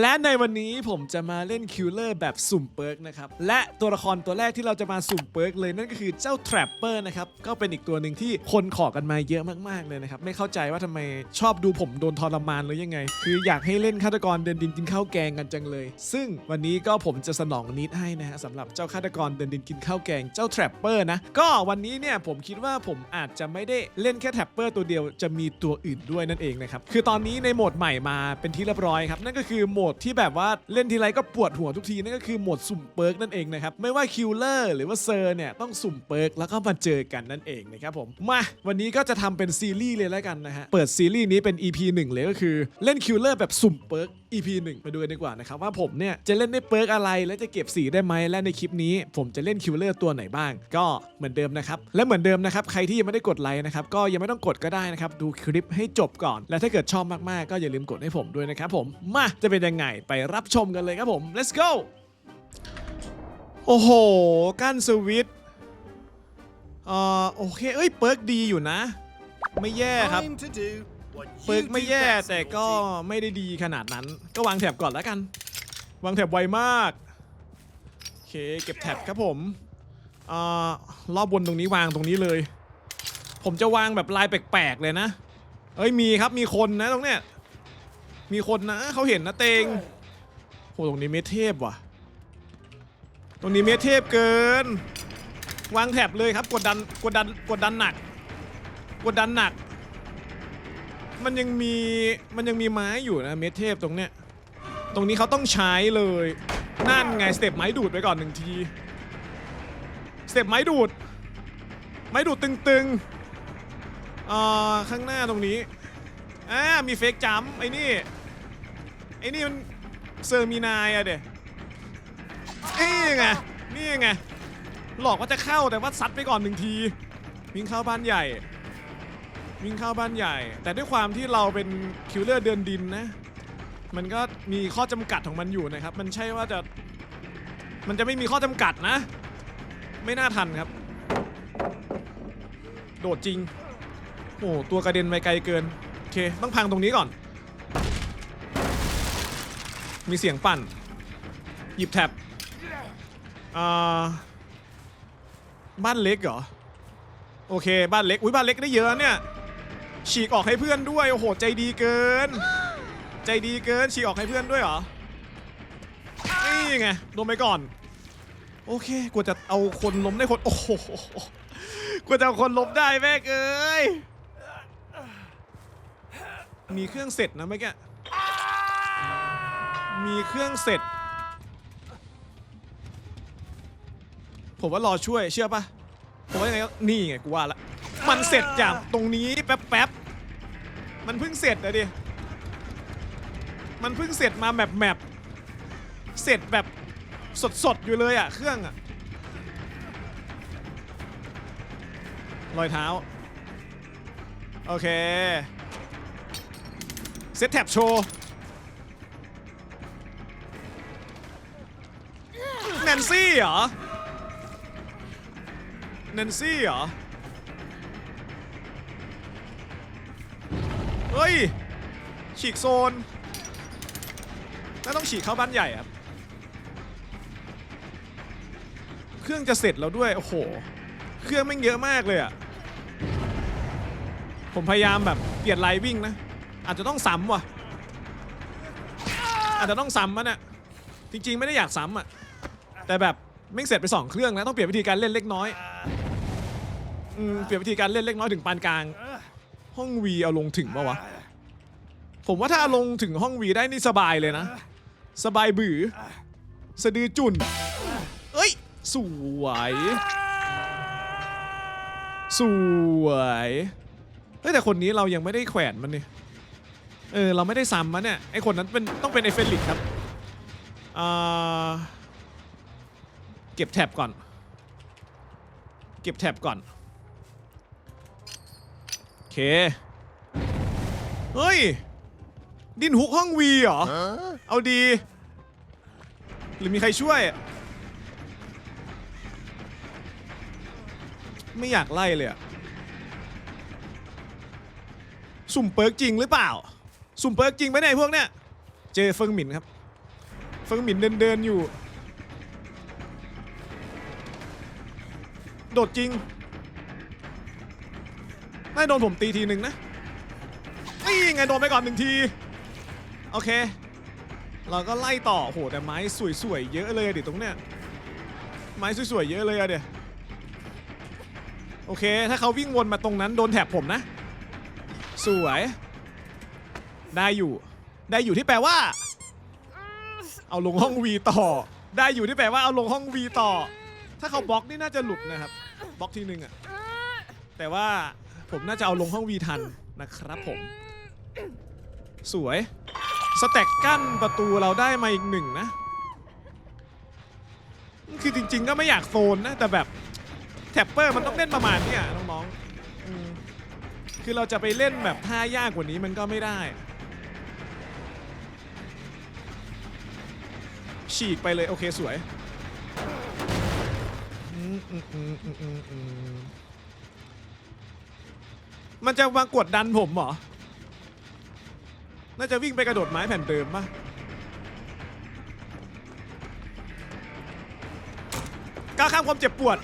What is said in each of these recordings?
และในวันนี้ผมจะมาเล่นคิลเลอร์แบบสุ่มเปิร์กนะครับ และตัวละครตัวแรกที่เราจะมาสุ่มเปิร์กเลยนั่นก็คือเจ้า Trapper นะครับ ก็เป็นอีกตัวหนึ่งที่คนขอกันมาเยอะมากๆเลยนะครับ ไม่เข้าใจว่าทำไมชอบดูผมโดนทรมานหรือยังไง คืออยากให้เล่นฆาตกรเดินดินกินข้าวแกงกันจังเลย ซึ่งวันนี้ก็ผมจะสนองนิดให้นะฮะสำหรับเจ้าฆาตกรเดินดินกินข้าวแกงเจ้า Trapper นะก็วันนี้เนี่ยผมคิดว่าผมอาจจะไม่ได้เล่นแค่ Trapper ตัวเดียวจะมีตัวอื่นด้วยนั่นเองนะครับคือตอนนี้ในโหมดใหม่มาเป็นที่เรียบร้อยครับนั่นก็คือโหมดที่แบบว่าเล่นทีไรก็ปวดหัวทุกทีนั่นก็คือโหมดสุ่มเปิร์กนั่นเองนะครับไม่ว่าคิลเลอร์หรือว่าเซอร์เนี่ยต้องสุ่มเปิร์กแล้วก็มาเจอกันนั่นเองนะครับผมมาวันนี้ก็จะทำเป็นซีรีส์เลยแล้วกันนะฮะเปิดซีรีส์นี้เป็น EP 1 เลยก็คือเล่นคิลเลอร์แบบสุ่มเปิร์ก EP 1 ไปดูกันดีกว่านะครับว่าผมเนี่ยจะเล่นได้เปิร์กอะไรและจะเก็บสีได้ไหมและในคลิปนี้ ผมจะเล่นคิลเลอร์ตัวไหนบ้าง ก็เหมือนเดิมนะครับและเหมือนเดิมนะครับใครที่ยังไม่ได้กดไลค์นะครับก็ยังไม่ต้องกดก็ได้นะครับดูคลิปให้จบก่อน และถ้าเกิดชอบมากๆ ก็อย่าลืมกดให้ผมด้วยนะครับผมมาจะเป็นยังไงไปรับชมกันเลยครับผม let's go โอ้โหกั้นสวิตช์อ่อโอเคเอ้ยเปิร์กดีอยู่นะ ไม่แย่ครับ เปิร์กไม่แย่แต่ก็ไม่ได้ดีขนาดนั้น ก็วางแถบก่อนแล้วกัน วางแถบไวมากโอเคเก็บแถบครับผมอ่ารอบบนตรงนี้วางตรงนี้เลย ผมจะวางแบบลายแปลกๆเลยนะเอ้ยมีครับมีคนนะตรงเนี้ยมีคนนะเขาเห็นนะเตงโหตรงนี้เมเทพว่ะ ตรงนี้เมเทพเกิน วางแถบเลยครับกดดันกดดันกดดันหนัก กดดันหนัก มันยังมีมันยังมีไม้อยู่นะเมทเทพตรงเนี้ยตรงนี้เขาต้องใช้เลย นั่นไงสเต็ปไม้ดูดไปก่อนหนึ่งทีสเต็ปไม้ดูด ไม้ดูดตึงๆเอ่อข้างหน้าตรงนี้อ่ามีเฟกจัมไอ้นี่ไอ้นี่มันเซอร์มีนายอะเด็นี่ไงนี่ไงหลอกว่าจะเข้าแต่ว่าซัดไปก่อนหนึ่งทีวิ่งเข้าบ้านใหญ่ วิ่งเข้าบ้านใหญ่ แต่ด้วยความที่เราเป็นคิวเลอร์เดินดินนะ มันก็มีข้อจำกัดของมันอยู่นะครับ มันใช่ว่าจะ มันจะไม่มีข้อจำกัดนะ ไม่น่าทันครับ โดดจริง โอ้โหตัวกระเด็นไปไกลเกิน โอเค ต้องพังตรงนี้ก่อน มีเสียงปั่น หยิบแท็บอ่าบ้านเล็กเหรอ โอเค บ้านเล็ก อุ้ยบ้านเล็กได้เยอะเนี่ย ฉีกออกให้เพื่อนด้วยโอ้โหใจดีเกิน ใจดีเกินฉีกออกให้เพื่อนด้วยเหรอนี่ไงโดนไปก่อน โอเคกว่าจะเอาคนล้มได้คนโอ้โหกว่าจะเอาคนล้มได้แม่เอ้ยมีเครื่องเสร็จนะเมื่อกี้มีเครื่องเสร็จ ผมว่ารอช่วยเชื่อปะผมว่ายังไงก็นี่ไงกูว่าละ มันเสร็จจากตรงนี้แป๊บๆ มันเพิ่งเสร็จนะดิ มันเพิ่งเสร็จมาแบบแมปเสร็จแบบสดๆ อยู่เลยอะเครื่องอะรอยเท้า โอเค เซตแท็บโชว์แนนซี่เหรอแนนซี่เหรอ เฮ้ย ฉีกโซนน่าต้องฉีกเข้าบ้านใหญ่ครับ เครื่องจะเสร็จแล้วด้วย โอ้โห เครื่องแม่เยอะมากเลยอะผมพยายามแบบเปลี่ยนไลน์วิ่งนะ อาจจะต้องซ้ำว่ะ อาจจะต้องซ้ำมันอะจริงๆไม่ได้อยากซ้ำอะแต่แบบแม่เสร็จไปสองเครื่องแล้วต้องเปลี่ยนวิธีการเล่นเล็กน้อยอืมเปลี่ยนวิธีการเล่นเล็กน้อยถึงปานกลาง ห้องวีเอาลงถึงปะวะ ผมว่าถ้าเอาลงถึงห้องวีได้นี่สบายเลยนะ สบายบือสะดือจุนเอ้ย สวย สวยเฮ้ยแต่คนนี้เรายังไม่ได้แขวนมันนี่เออเราไม่ได้ซ้ำมันเนี่ยไอคนนั้นเป็นต้องเป็นไอเฟลิกครับอ่าเก็บแท็บก่อน เก็บแท็บก่อนโอ เค เฮ้ย ดินฮุกห้องวีเหรอ เอาดี หรือมีใครช่วย ไม่อยากไล่เลยอะสุ่มเปิร์กจริงหรือเปล่า สุ่มเปิร์กจริงไหมเนี่ยไอ้พวกเนี้ย เจอเฟิงหมินครับ เฟิงหมินเดินเดินๆอยู่ โดดจริง ได้โดนผมตีทีหนึ่งนะนี่ไงโดนไปก่อนหนึ่งที โอเค เราก็ไล่ต่อโหแต่ไม้สวยๆเยอะเลยอะดิตรงเนี้ย ไม้สวยๆเยอะเลยอะเดี๋ยวโอเค ถ้าเขาวิ่งวนมาตรงนั้นโดนแถบผมนะ สวย ได้อยู่ ได้อยู่ที่แปลว่า เอาลงห้องวีต่อ ได้อยู่ที่แปลว่าเอาลงห้องวีต่อ ถ้าเขาบล็อกนี่น่าจะหลุดนะครับ บล็อกทีนึงอะแต่ว่า ผมน่าจะเอาลงห้องวีทันนะครับผม สวย สแต็กกั้นประตูเราได้มาอีกหนึ่งนะ คือจริงๆก็ไม่อยากโซนนะ แต่แบบแท็ปเปอร์มันต้องเล่นประมาณเนี้ยน้องๆอืมคือเราจะไปเล่นแบบท่ายากกว่านี้มันก็ไม่ได้ฉีกไปเลย โอเค สวยอื มันจะมากดดันผมเหรอ น่าจะวิ่งไปกระโดดไม้แผ่นเดิมปะก้าวข้ามความเจ็บปวด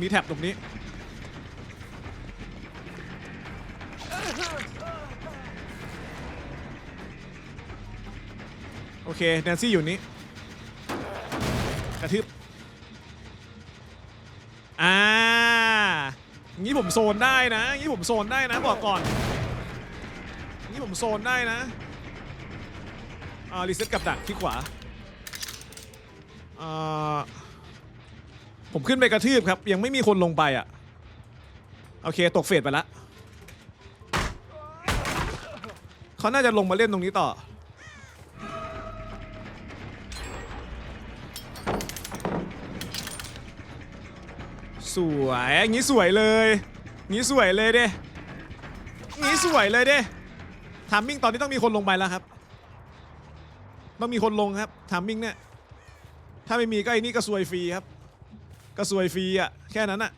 มีแท็บตรงนี้ โอเค แนนซี่อยู่นี้ กระทืบอ่า งี้ผมโซนได้นะงี้ผมโซนได้นะบอกก่อนงี้ผมโซนได้นะอ่ารีเซ็ตกับดักที่ขวาอ่าผมขึ้นไปกระทืบครับ ยังไม่มีคนลงไปอะ โอเค ตกเฟสไปละเขาน่าจะลงมาเล่นตรงนี้ต่อ สวยงี้สวยเลยงี้สวยเลยเด้งี้สวยเลยเด้ทามมิ่งตอนนี้ต้องมีคนลงไปแล้วครับ ต้องมีคนลงครับทามมิ่งเนี่ยถ้าไม่มีก็ไอ้นี่ก็ซวยฟรีครับ ก็ซวยฟรีอะแค่นั้นอะ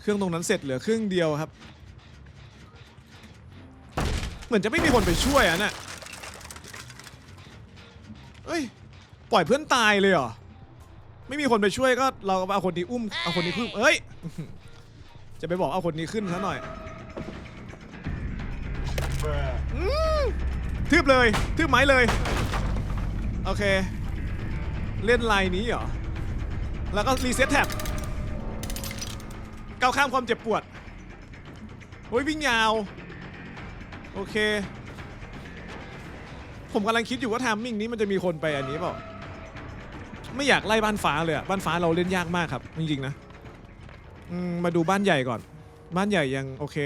เครื่องตรงนั้นเสร็จเหลือครึ่งเดียวครับ เหมือนจะไม่มีคนไปช่วยอะน่ะเอ้ย ปล่อยเพื่อนตายเลยเหรอ ไม่มีคนไปช่วยก็เราก็เอาคนนี้อุ้มเอาคนนี้ขึ้นเอ้ย จะไปบอกเอาคนนี้ขึ้นซะหน่อยอืมทืบเลยทืบไม้เลย โอเค เล่นไลน์นี้เหรอ แล้วก็รีเซ็ตแท็บก้าวข้ามความเจ็บปวดโอ้ยวิ่งยาว โอเค ผมกำลังคิดอยู่ว่าทามมิ่งนี้มันจะมีคนไปอันนี้เปล่า ไม่อยากไล่บ้านฟ้าเลยอะบ้านฟ้าเราเล่นยากมากครับ จริงๆนะอืมมาดูบ้านใหญ่ก่อน บ้านใหญ่ยังโอเค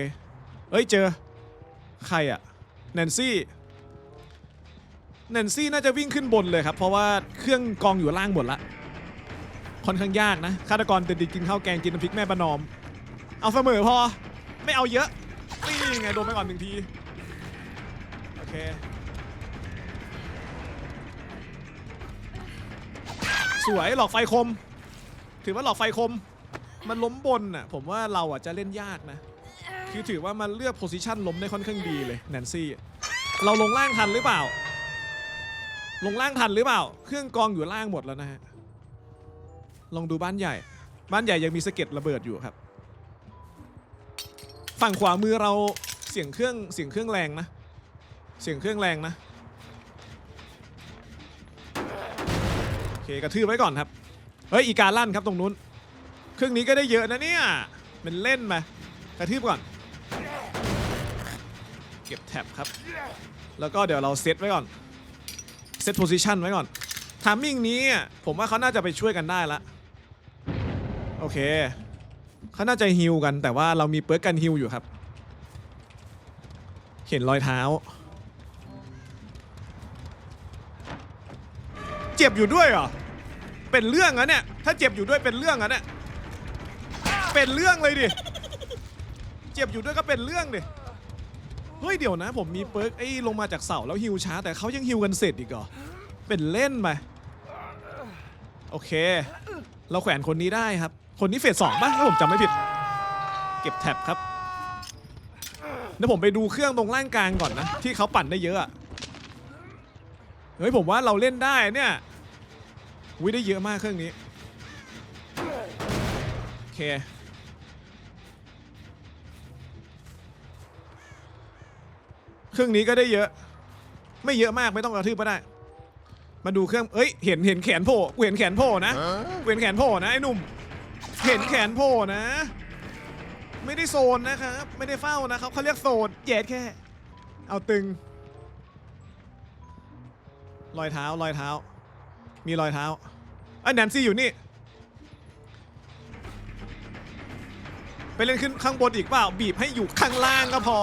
เอ้ยเจอ ใครอะแนนซี่แนนซี่น่าจะวิ่งขึ้นบนเลยครับ เพราะว่าเครื่องกองอยู่ล่างหมดละค่อนข้างยากนะฆาตกรเดิดิกินข้าวแกงกินน้ำพริกแม่ประนอม เอาเสมอพอ ไม่เอาเยอะนี่ไงโดนไปก่อนหนึ่งที โอเค สวยหลอกไฟคม ถือว่าหลอกไฟคม มันล้มบนน่ะผมว่าเราอะจะเล่นยากนะ คือถือว่ามันเลือกโพซิชันล้มได้ค่อนข้างดีเลยแนนซี่เราลงล่างทันหรือเปล่า ลงล่างทันหรือเปล่า เครื่องกองอยู่ล่างหมดแล้วนะฮะลองดูบ้านใหญ่ บ้านใหญ่ยังมีสะเก็ดระเบิดอยู่ครับ ฝั่งขวามือเราเสียงเครื่องเสียงเครื่องแรงนะ เสียงเครื่องแรงนะ เคกระทืบไว้ก่อนครับ เฮ้ยอีกาลั่นครับตรงนู้นเครื่องนี้ก็ได้เยอะนะเนี่ยเป็นเล่นไปกระทืบก่อน เก็บแท็บครับ แล้วก็เดี๋ยวเราเซตไว้ก่อน เซตโพซิชันไว้ก่อนทามมิ่งนี้ผมว่าเขาน่าจะไปช่วยกันได้ละโอเคเขาน่าจะฮิวกันแต่ว่าเรามีเปิร์กกันฮิวอยู่ครับ เห็นรอยเท้า เจ็บอยู่ด้วยเหรอ เป็นเรื่องอะเนี่ย ถ้าเจ็บอยู่ด้วยเป็นเรื่องอะเนี่ย เป็นเรื่องเลยดิ เจ็บอยู่ด้วยก็เป็นเรื่องดิ เฮ้ยเดี๋ยวนะ ผมมีเปิร์กไอ้ลงมาจากเสาแล้วฮิวช้า แต่เขายังฮิวกันเสร็จอีกเหรอ เป็นเล่นไป โอเค เราแขวนคนนี้ได้ครับ คนนี้เฟสสองป่ะถ้าผมจำไม่ผิด เก็บแท็บครับ เดี๋ยวผมไปดูเครื่องตรงล่างกลางก่อนนะ ที่เขาปั่นได้เยอะอะ เฮ้ยผมว่าเราเล่นได้เนี่ยวิได้เยอะมากเครื่องนี้ โอเค เครื่องนี้ก็ได้เยอะ ไม่เยอะมากไม่ต้องกระทืบก็ได้ มาดูเครื่อง เอ้ย เห็นเห็นแขนโผล่เห็นแขนโผล่นะเห็นแขนโผล่นะไอ้หนุ่ม เห็นแขนโผล่นะ ไม่ได้โซนนะครับ ไม่ได้เฝ้านะครับเขาเรียกโซนแย่แค่ เอาตึง รอยเท้ารอยเท้า มีรอยเท้าไอ้แนนซี่อยู่นี่ ไปเล่นขึ้นข้างบนอีกเปล่า บีบให้อยู่ข้างล่างก็พอ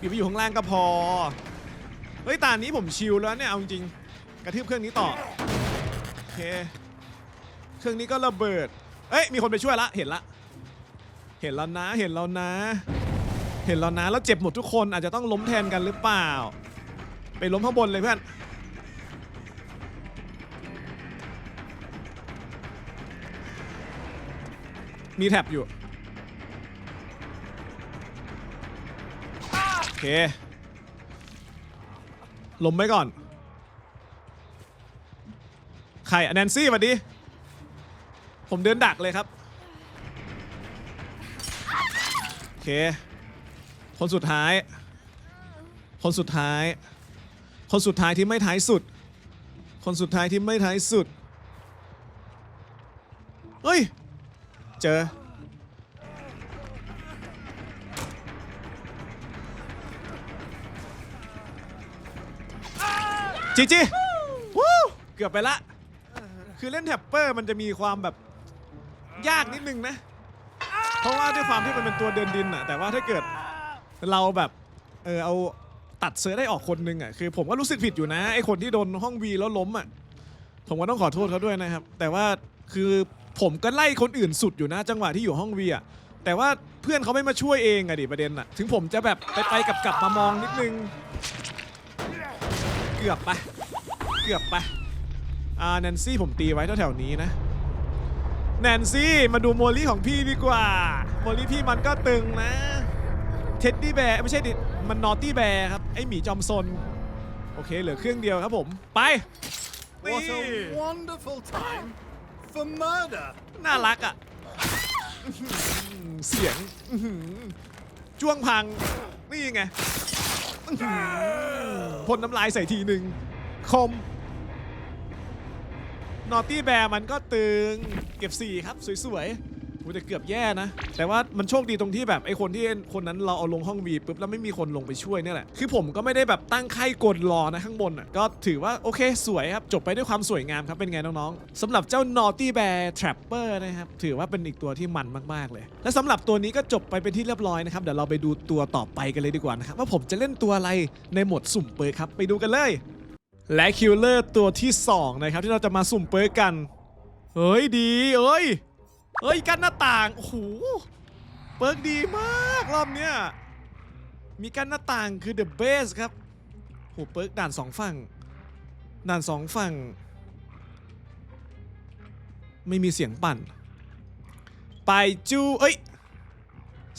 บีบให้อยู่ข้างล่างก็พอ เฮ้ยตานนี้ผมชิลแล้วเนี่ยเอาจริงกระทืบเครื่องนี้ต่อโอเคเครื่องนี้ก็ระเบิด เอ้ยมีคนไปช่วยละเห็นละ เห็นแล้วนะเห็นแล้วนะ เห็นแล้วนะแล้วเจ็บหมดทุกคนอาจจะต้องล้มแทนกันหรือเปล่า ไปล้มข้างบนเลยเพื่อน มีแท็บอยู่ โอเคล้มไว้ก่อน ใครแนนซี่สวัสดี ผมเดินดักเลยครับ โอเค คนสุดท้าย คนสุดท้าย คนสุดท้ายที่ไม่ท้ายสุด คนสุดท้ายที่ไม่ท้ายสุด เฮ้ย เจอ จีจีวู้เกือบไปละ คือเล่นแท็ปเปอร์มันจะมีความแบบยากนิดนึงนะ เพราะว่าด้วยความที่มันเป็นตัวเดินดินอะแต่ว่าถ้าเกิดเราแบบ เออเอาตัดเสือได้ออกคนหนึงอะคือผมก็รู้สึกผิดอยู่นะ ไอคนที่โดนห้องวีแล้วล้มอะผมก็ต้องขอโทษเขาด้วยนะครับ แต่ว่าคือ ผมก็ไล่คนอื่นสุดอยู่นะจังหวะที่อยู่ห้องวีอะแต่ว่าเพื่อนเขาไม่มาช่วยเองอะดิประเด็นอะถึงผมจะแบบไปไปกับกลับมามองนิดนึง เกือบไปเกือบไปอ่าแนนซี่ผมตีไว้แถวๆนี้นะแนนซี่มาดูโมลี่ของพี่ดีกว่าโมลี่พี่มันก็ตึงนะเท็ดดี้แบร์ไม่ใช่ดิมันนอตตี้แบร์ครับไอหมีจอมซนโอเคเหลือเครื่องเดียวครับผมไป What นี่ a wonderful time for murder. น่ารักอะอื้อหือเสียงอื้อหือจ้วงพัง นี่ไงอื้อหือพ่นน้ำลายใส่ทีหนึ่งคม นอตตี้แบร์มันก็ตึง เก็บ4ครับ สวยๆ โอ้แต่เกือบแย่นะ แต่ว่ามันโชคดีตรงที่แบบไอ้คนที่คนนั้นเราเอาลงห้องวีปุ๊บแล้วไม่มีคนลงไปช่วยเนี่ยแหละ คือผมก็ไม่ได้แบบตั้งไข่กดรอนะข้างบนอะ ก็ถือว่าโอเคสวยครับ จบไปด้วยความสวยงามครับ เป็นไงน้องๆสำหรับเจ้า Naughty Bear Trapper นะครับ ถือว่าเป็นอีกตัวที่มันมากๆเลย และสำหรับตัวนี้ก็จบไปเป็นที่เรียบร้อยนะครับ เดี๋ยวเราไปดูตัวต่อไปกันเลยดีกว่านะครับว่าผมจะเล่นตัวอะไรในโหมดสุ่มเปิดครับ ไปดูกันเลย และคิลเลอร์ตัวที่2นะครับที่เราจะมาสุ่มเปิดกัน เฮ้ยดีเอ้ย เฮ้ยกันหน้าต่าง โอ้โห เปิร์กดีมากรอบเนี้ย มีกันหน้าต่างคือ the best ครับโหเปิร์กด่านสองฝั่ง ด่านสองฝั่ง ไม่มีเสียงปั่น ไปจู เอ้ย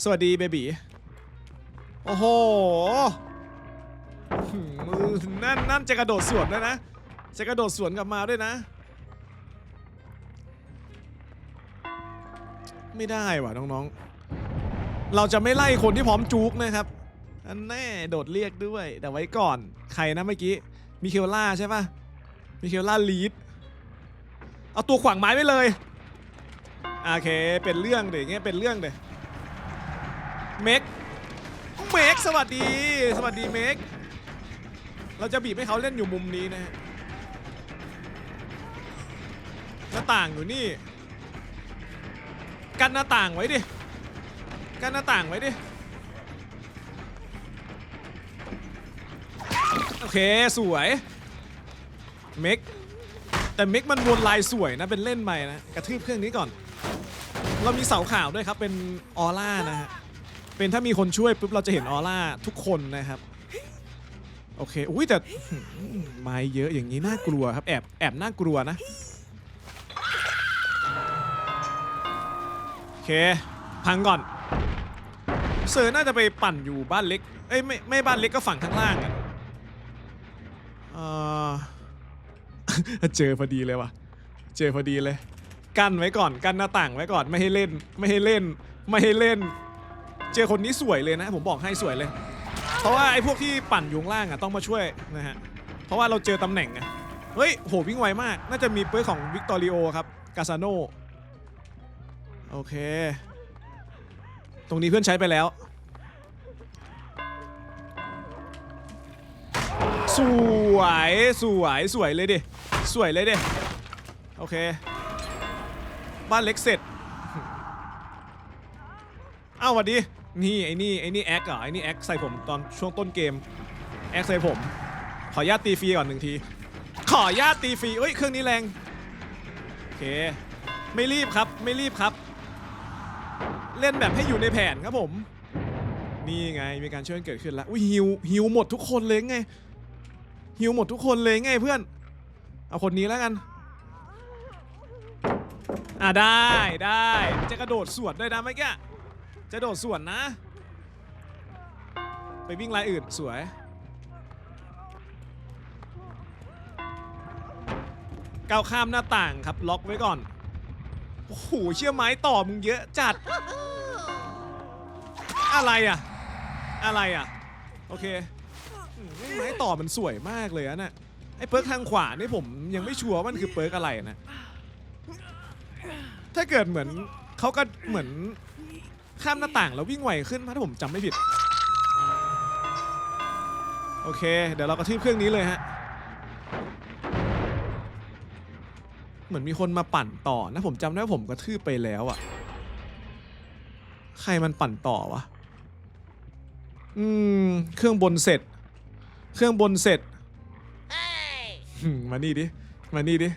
สวัสดีเบบีโอ้โหหืมนั่นนั่นจะกระโดดสวนด้วยนะ จะกระโดดสวนกลับมาด้วยนะ ไม่ได้ว่ะน้องๆ เราจะไม่ไล่คนที่พร้อมจุกนะครับอันแน่โดดเรียกด้วยแต่ไว้ก่อนใครนะเมื่อกี้มิเคลล่าใช่ปะมิเคลล่าลีดเอาตัวขวางไม้ไปเลยโอเคเป็นเรื่องเดี๋ยวอย่างเงี้ยเป็นเรื่องเดี๋ยเมกเมกสวัสดี สวัสดีเมกเราจะบีบให้เขาเล่นอยู่มุมนี้นะฮะหน้าต่างอยู่นี่ กันหน้าต่างไว้ดิ กันหน้าต่างไว้ดิ โอเค สวยเมกแต่เมกมันวนลายสวยนะ เป็นเล่นใหม่นะ กระทืบเครื่องนี้ก่อน เรามีเสาข่าวด้วยครับ เป็นออร่านะฮะ เป็นถ้ามีคนช่วยปุ๊บเราจะเห็นออร่าทุกคนนะครับ โอเค อุ้ยแต่ไม้เยอะอย่างนี้น่ากลัวครับ แอบ แอบน่ากลัวนะ เค พังก่อน เซอร์น่าจะไปปั่นอยู่บ้านเล็ก เอ้ยไม่ไม่บ้านเล็กก็ฝั่งข้างล่างอะเออเจอพอดีเลยว่ะ เจอพอดีเลย กั้นไว้ก่อน กั้นหน้าต่างไว้ก่อนไม่ให้เล่น ไม่ให้เล่น ไม่ให้เล่น เจอคนนี้สวยเลยนะ ผมบอกให้สวยเลย เพราะว่าไอ้พวกที่ปั่นอยู่ข้างล่างอะต้องมาช่วยนะฮะ เพราะว่าเราเจอตำแหน่งไงเฮ้ย โหวิ่งไวมาก น่าจะมีเปื้ยของวิกตอริโอครับ กาซาโน โอเค ตรงนี้เพื่อนใช้ไปแล้ว สวย สวย สวยเลยดิ สวยเลยดิ โอเค บ้านเล็กเสร็จเอ้าหวัดดี นี่ไอ้นี่ไอ้นี่แอคเหรอไอ้นี่แอคใส่ผมตอนช่วงต้นเกม แอคใส่ผม ขอญาตตีฟรีก่อนหนึ่งที ขอญาตตีฟรีเอ้ย เครื่องนี้แรง โอเค ไม่รีบครับ ไม่รีบครับ เล่นแบบให้อยู่ในแผนครับผม นี่ไงมีการช่วยกันเกิดขึ้นแล้วอุ้ยฮิวฮิวหมดทุกคนเลยไงฮิวหมดทุกคนเลยไงเพื่อน เอาคนนี้แล้วกัน อ่าได้ได้จะกระโดดสวนด้วยนะเมื่อกี้จะโดดสวนนะ ไปวิ่งลายอื่นสวยก้าวข้ามหน้าต่างครับล็อกไว้ก่อน โอ้โหเชื่อไม้ต่อมึงเยอะจัด อะไรอะ อะไรอะ โอเคอืมไม้ต่อมันสวยมากเลยอะน่ะไอ้เปิร์กทางขวานี่ผมยังไม่ชัวร์ว่ามันคือเปิร์กอะไรนะ ถ้าเกิดเหมือนเขาก็เหมือนข้ามหน้าต่างแล้ววิ่งไวขึ้นถ้าผมจำไม่ผิด โอเค เดี๋ยวเรากระทืบเครื่องนี้เลยฮะ เห มือนมีคนมาปั่นต่อนะผมจำได้ว่าผมกระทืบไปแล้วอะใครมันปั่นต่อวะ อืม เครื่องบนเสร็จ เครื่องบนเสร็จ มานี่ดิ มานี่ดิ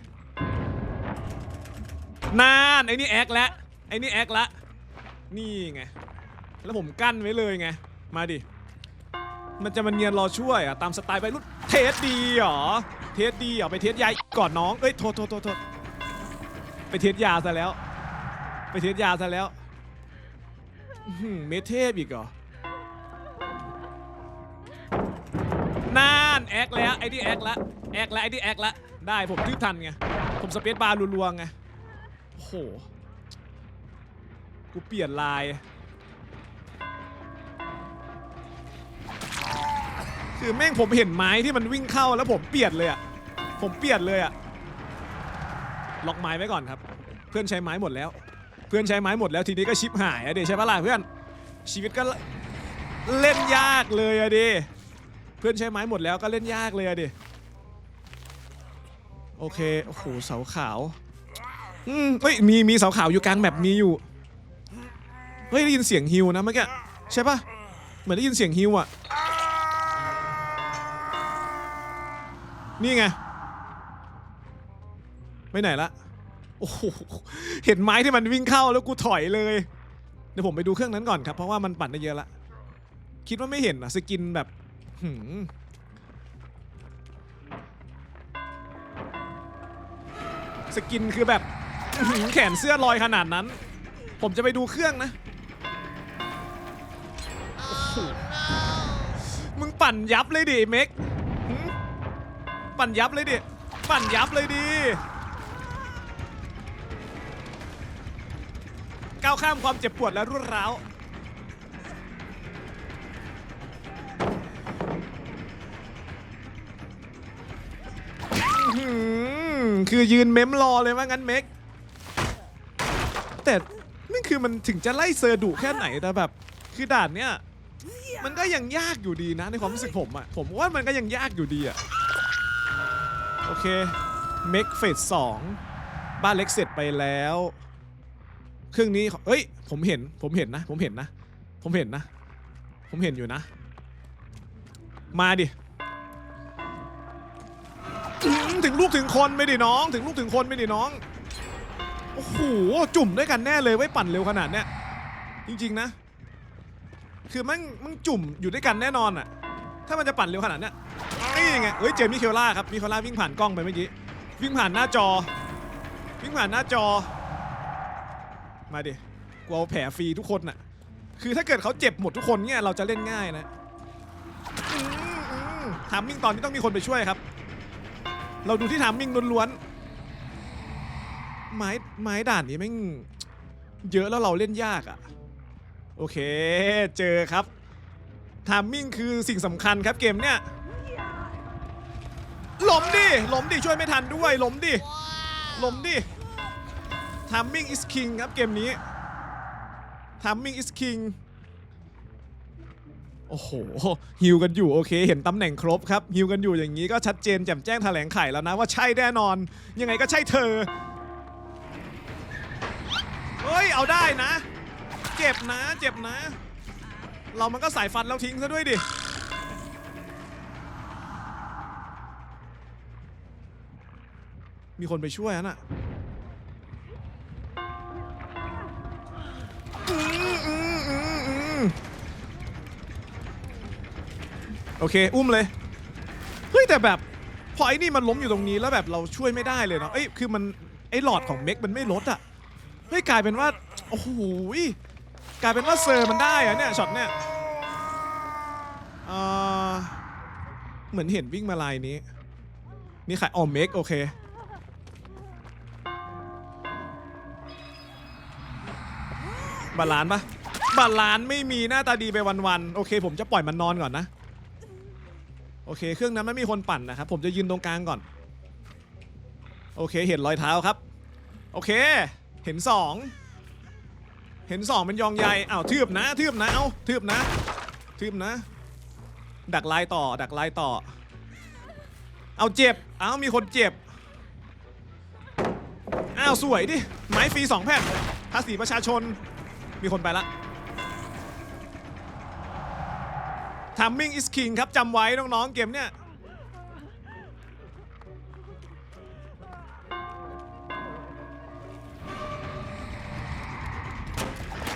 นานไอ้นี่แอคแล้วไอ้นี่แอคละ นี่ไง แล้วผมกั้นไว้เลยไง มาดิ มันจะมันเนียนรอช่วยอะตามสไตล์ไปรุ่นเทสดีเหรอ เทสดีเหรอไปเทสยาก่อนน้อง เอ้ยโทษโทษโทษ ไปเทสยาซะแล้ว ไปเทสยาซะแล้วอื้อหือเมเทพอีกเหรอนานแอคแล้วไอ้นี่แอคละแอคละไอ้นี่แอคละได้ผมทืบทันไงผมสเปซบาร์รัวๆไงโอ้โหกูเปลี่ยนลาย คือแม่งผมเห็นไม้ที่มันวิ่งเข้าแล้วผมเปลี่ยนเลยอะผมเปลี่ยนเลยอะ ล็อกไม้ไว้ก่อนครับ เพื่อนใช้ไม้หมดแล้ว เพื่อนใช้ไม้หมดแล้วทีนี้ก็ชิปหายอะเดใช่ปะล่ะเพื่อนชีวิตก็เล่นยากเลยอะดิเพื่อนใช้ไม้หมดแล้วก็เล่นยากเลยอะดิโอเคโอ้โหเสาขาวอืมเฮ้ยมีมีเสาขาวอยู่กลางแมปมีอยู่เฮ้ยได้ยินเสียงฮิวนะเมื่อกี้ใช่ปะเหมือนได้ยินเสียงฮิวอะนี่ไง ไปไหนละโอ้โหเห็นไม้ที่มันวิ่งเข้าแล้วกูถอยเลยเดี๋ยวผมไปดูเครื่องนั้นก่อนครับเพราะว่ามันปั่นได้เยอะละคิดว่าไม่เห็นอะสกินแบบหืมสกินคือแบบแขนเสื้อลอยขนาดนั้น ผมจะไปดูเครื่องนะมึงปั่นยับเลยดิเม็กปั่นยับเลยดิ ปั่นยับเลยดิ ก้าวข้ามความเจ็บปวดและรวดร้าว อื้อหือคือยืนเม้มรอเลยว่างั้นเม็กแต่นี่คือมันถึงจะไล่เซอร์ดุแค่ไหนแต่แบบ คือด่านเนี้ยมันก็ยังยากอยู่ดีนะในความรู้สึกผมอะผมว่ามันก็ยังยากอยู่ดีอะโอเคเม็กเฟสสองบ้านเล็กเสร็จไปแล้ว เครื่องนี้เอ้ย ผมเห็น ผมเห็นนะ ผมเห็นนะ ผมเห็นนะ ผมเห็นอยู่นะ มาดิ ถึงลูกถึงคนไม่ดิน้อง ถึงลูกถึงคนไม่ดิน้อง โอ้โห จุ่มด้วยกันแน่เลยไว้ปั่นเร็วขนาดเนี้ย จริงๆนะ คือมันมันจุ่มอยู่ด้วยกันแน่นอนอะถ้ามันจะปั่นเร็วขนาดเนี้ยนี่ไงเฮ้ย เจอมิเคลล่าครับมิเคลล่าวิ่งผ่านกล้องไปเมื่อกี้ วิ่งผ่านหน้าจอ วิ่งผ่านหน้าจอ มาดิกูเอาแผลฟรีทุกคนน่ะ คือถ้าเกิดเขาเจ็บหมดทุกคนเนี่ยเราจะเล่นง่ายนะทามมิ่งตอนนี้ต้องมีคนไปช่วยครับ เราดูที่ทามมิ่งล้วนๆ ไม้ไม้ด่านนี้แม่งเยอะแล้วเราเล่นยากอะ่ะ โอเค เจอครับทามมิ่งคือสิ่งสำคัญครับเกมเนี่ยหลมดิหลมดิช่วยไม่ทันด้วยหลมดิหลมดิ ทามมิ่ง is king ครับเกมนี้ Timing is king โอ้โหฮิวกันอยู่โอเค เห็นตำแหน่งครบครับฮิวกันอยู่อย่างนี้ก็ชัดเจนแจ่มแจ้งแถลงไขแล้วนะว่าใช่แน่นอน ยังไงก็ใช่เธอเฮ้ยเอาได้นะ เจ็บนะเจ็บนะ เรามันก็สายฟันแล้วทิ้งซะด้วยดิมีคนไปช่วยอะน่ะ โอเค อุ้มเลย เฮ้ย แต่แบบพอไอ้นี่มันล้มอยู่ตรงนี้แล้วแบบเราช่วยไม่ได้เลยเนาะเอ้ยคือมันไอ้หลอดของเม็กมันไม่ลดอะเฮ้ยกลายเป็นว่าโอ้โหกลายเป็นว่าเซอร์มันได้อะเนี่ยช็อตเนี่ยเหมือนเห็นวิ่งมาลายนี้ นี่ใครอ๋อเม็กโอเคบาลานปะบาลานไม่มีหน้าตาดีไปวันๆโอเค ผมจะปล่อยมันนอนก่อนนะ โอเค เครื่องนั้นไม่มีคนปั่นนะครับ ผมจะยืนตรงกลางก่อน โอเค เห็นรอยเท้าครับ โอเค เห็นสอง เห็นสองเป็นยองใหญ่อ้าวทืบนะ ทืบนะ เอ้าทืบนะ ทืบนะ ดักลายต่อ ดักลายต่อ เอาเจ็บ เอ้ามีคนเจ็บ อ้าวสวยดิ ไม้ฟรีสองแผ่นภาษีประชาชน มีคนไปละ Timing is king ครับจำไว้น้องๆเกมเนี่ย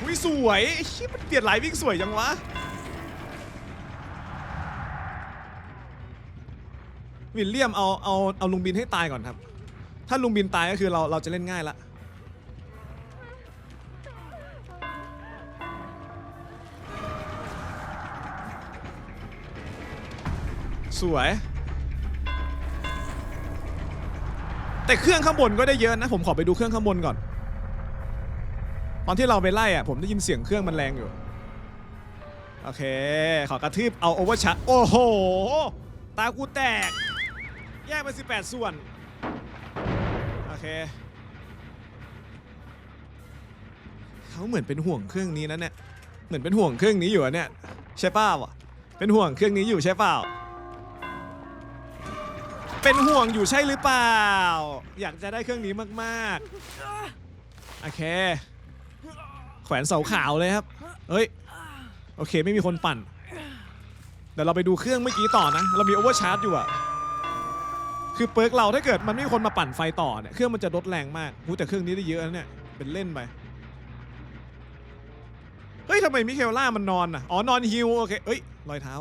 วิสวยไอ้ชิมันเปลี่ยนหลายวิ่งสวยจังวะวิลเลียมเอาเอาเอาลุงบินให้ตายก่อนครับ ถ้าลุงบินตายก็คือเราเราจะเล่นง่ายละ สวย แต่เครื่องข้างบนก็ได้เยอะนะ ผมขอไปดูเครื่องข้างบนก่อน ตอนที่เราไปไล่อะผมได้ยินเสียงเครื่องมันแรงอยู่ โอเค ขอกระทืบเอาโอเวอร์ชัดโอ้โห ตากูแตก แยกเป็น18 ส่วน โอเค เขาเหมือนเป็นห่วงเครื่องนี้นะเนี่ย เหมือนเป็นห่วงเครื่องนี้อยู่อะเนี่ย ใช่เปล่าวะเป็นห่วงเครื่องนี้อยู่ใช่เปล่า เป็นห่วงอยู่ใช่หรือเปล่า อยากจะได้เครื่องนี้มากๆ โอเค แขวนเสาขาวเลยครับ เฮ้ย โอเคไม่มีคนปั่น เดี๋ยวเราไปดูเครื่องเมื่อกี้ต่อนะ เรามีโอเวอร์ชาร์จอยู่อะคือเปิร์กเราถ้าเกิดมันไม่มีคนมาปั่นไฟต่อเนี่ยเครื่องมันจะลดแรงมากหูแต่เครื่องนี้ได้เยอะนะเนี่ย เป็นเล่นไป เฮ้ยทำไมมิเคลล่ามันนอนอะ อ๋อนอนฮิวโอเคเอ้ยรอยเท้า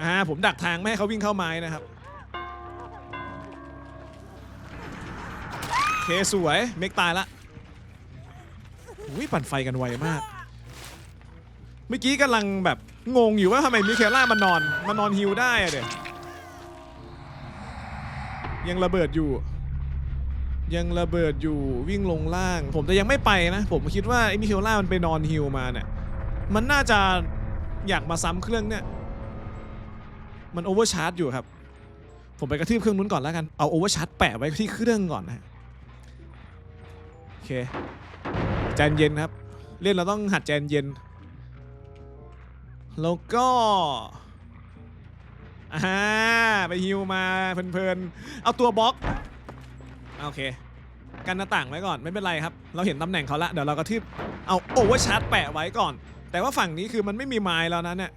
อ่าผมดักทางไม่ให้เขาวิ่งเข้าไม้นะครับโอเคสวยเมกตายละอุ้ยปั่นไฟกันไวมาก เมื่อกี้กำลังแบบงงอยู่ว่าทำไมมิเคล่ามันนอนมันนอนฮิวได้อะเด็ยังระเบิดอยู่ ยังระเบิดอยู่วิ่งลงล่าง ผมจะยังไม่ไปนะ ผมคิดว่าไอ้มิเคลล่ามันไปนอนฮิวมาเนี่ยมันน่าจะอยากมาซ้ำเครื่องเนี่ย มันโอเวอร์ชาร์จอยู่ครับ ผมไปกระทืบเครื่องนู้นก่อนแล้วกัน เอาโอเวอร์ชาร์จแปะไว้ที่เครื่องก่อนนะโอเคใจเย็นครับ เล่นเราต้องหัดใจเย็น แล้วก็อ่าไปฮิวมาเพลินๆ เอาตัวบล็อก โอเค กันหน้าต่างไว้ก่อนไม่เป็นไรครับ เราเห็นตำแหน่งเขาละ เดี๋ยวเรากระทืบเอาโอเวอร์ชาร์จแปะไว้ก่อน แต่ว่าฝั่งนี้คือมันไม่มีไม้แล้วนะเนี่ย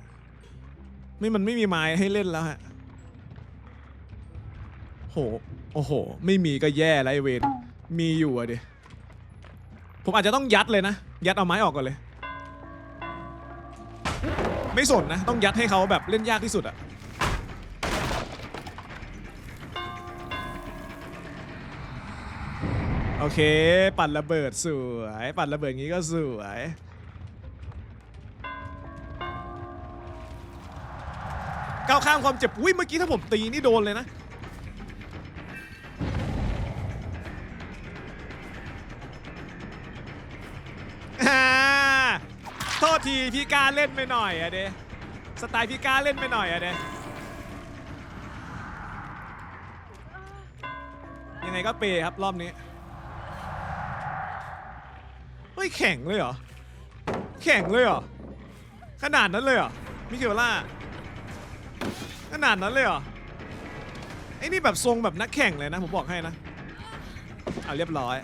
ไม่มันไม่มีไม้ให้เล่นแล้วฮะโหโอ้โห ไม่มีก็แย่แล้วไอเวนมีอยู่อะดิผมอาจจะต้องยัดเลยนะ ยัดเอาไม้ออกก่อนเลย ไม่สนนะ ต้องยัดให้เขาแบบเล่นยากที่สุดอะโอเค ปั่นระเบิดสวย ปั่นระเบิดงี้ก็สวย ก้าวข้ามความเจ็บอุ้ยเมื่อกี้ถ้าผมตีนี่โดนเลยนะ โทษทีพี่กาเล่นไปหน่อยอะเดสไตล์พี่กาเล่นไปหน่อยอะเดยังไงก็เปย์ครับรอบนี้ เฮ้ยแข่งเลยเหรอ แข่งเลยเหรอ ขนาดนั้นเลยเหรอ มิเคลล่า นาดนั้นเลยเหรอ ไอ้นี่แบบทรงแบบนักแข่งเลยนะ ผมบอกให้นะ เอาเรียบร้อย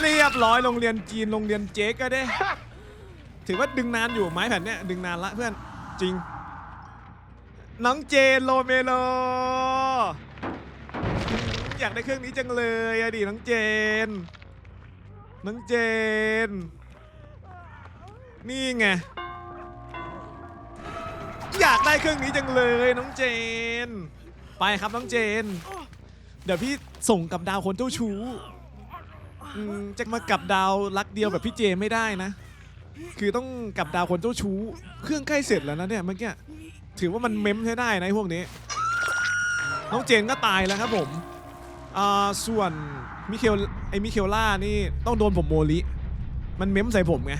เรียบร้อยโรงเรียนจีนโรงเรียนเจ๊ก็ได้ ถือว่าดึงนานอยู่ไม้แผ่นเนี้ยดึงนานละเพื่อนจริง น้องเจนโลเมโล อยากได้เครื่องนี้จังเลยอะดิน้องเจน น้องเจน นี่ไง อยากได้เครื่องนี้จังเลยน้องเจน ไปครับน้องเจน เดี๋ยวพี่ส่งกับดาวคนเจ้าชู้อืมจะมากับดาวรักเดียวแบบพี่เจไม่ได้นะ คือต้องกับดาวคนเจ้าชู้ เครื่องใกล้เสร็จแล้วนะเนี่ยเมื่อกี้ถือว่ามันเม้มใช้ได้นะไอ้พวกนี้ น้องเจนก็ตายแล้วครับผมอ่าส่วนมิเคลไอ้มิเคลล่านี่ต้องโดนผมโมลิ มันเม้มใส่ผมไง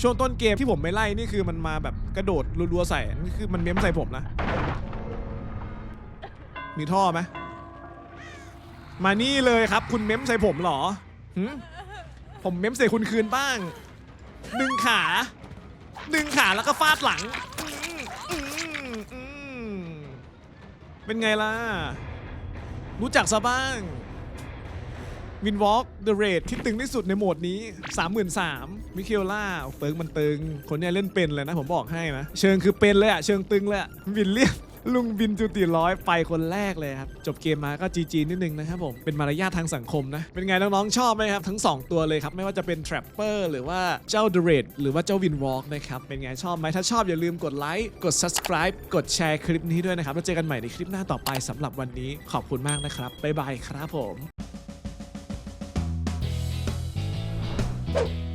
ช่วงต้นเกมที่ผมไม่ไล่นี่คือมันมาแบบกระโดดรัวๆใส่นี่คือมันเม้มใส่ผมนะ มีท่อไหมมานี่เลยครับ คุณเม้มใส่ผมเหรอหืผมเม้มใส่คุณคืนบ้างดึงขาดึงขาแล้วก็ฟาดหลัง เป็นไงล่ะ รู้จักซะบ้าง วินวอล์กเดอะเรทที่ตึงที่สุดในโหมดนี้ 33,000มิเคลล่าเปิงมันตึง คนนี้เล่นเป็นเลยนะ ผมบอกให้นะ เชิงคือเป็นเลยอะเชิงตึงเลยวินเลียมลุงบินจูติร้อยไปคนแรกเลยครับ จบเกมมาก็จีจีนิดนึงนะครับผม เป็นมารยาททางสังคมนะ เป็นไงน้องๆชอบไหมครับ ทั้ง 2 ตัวเลยครับ ไม่ว่าจะเป็น Trapper หรือว่าเจ้า The Raid หรือว่าเจ้า Winwalk นะครับ เป็นไงชอบไหมถ้าชอบอย่าลืมกดไลค์กด subscribe กดแชร์คลิปนี้ด้วยนะครับ แล้วเจอกันใหม่ในคลิปหน้าต่อไปสำหรับวันนี้ขอบคุณมากนะครับบ๊ายบายครับผม Bye.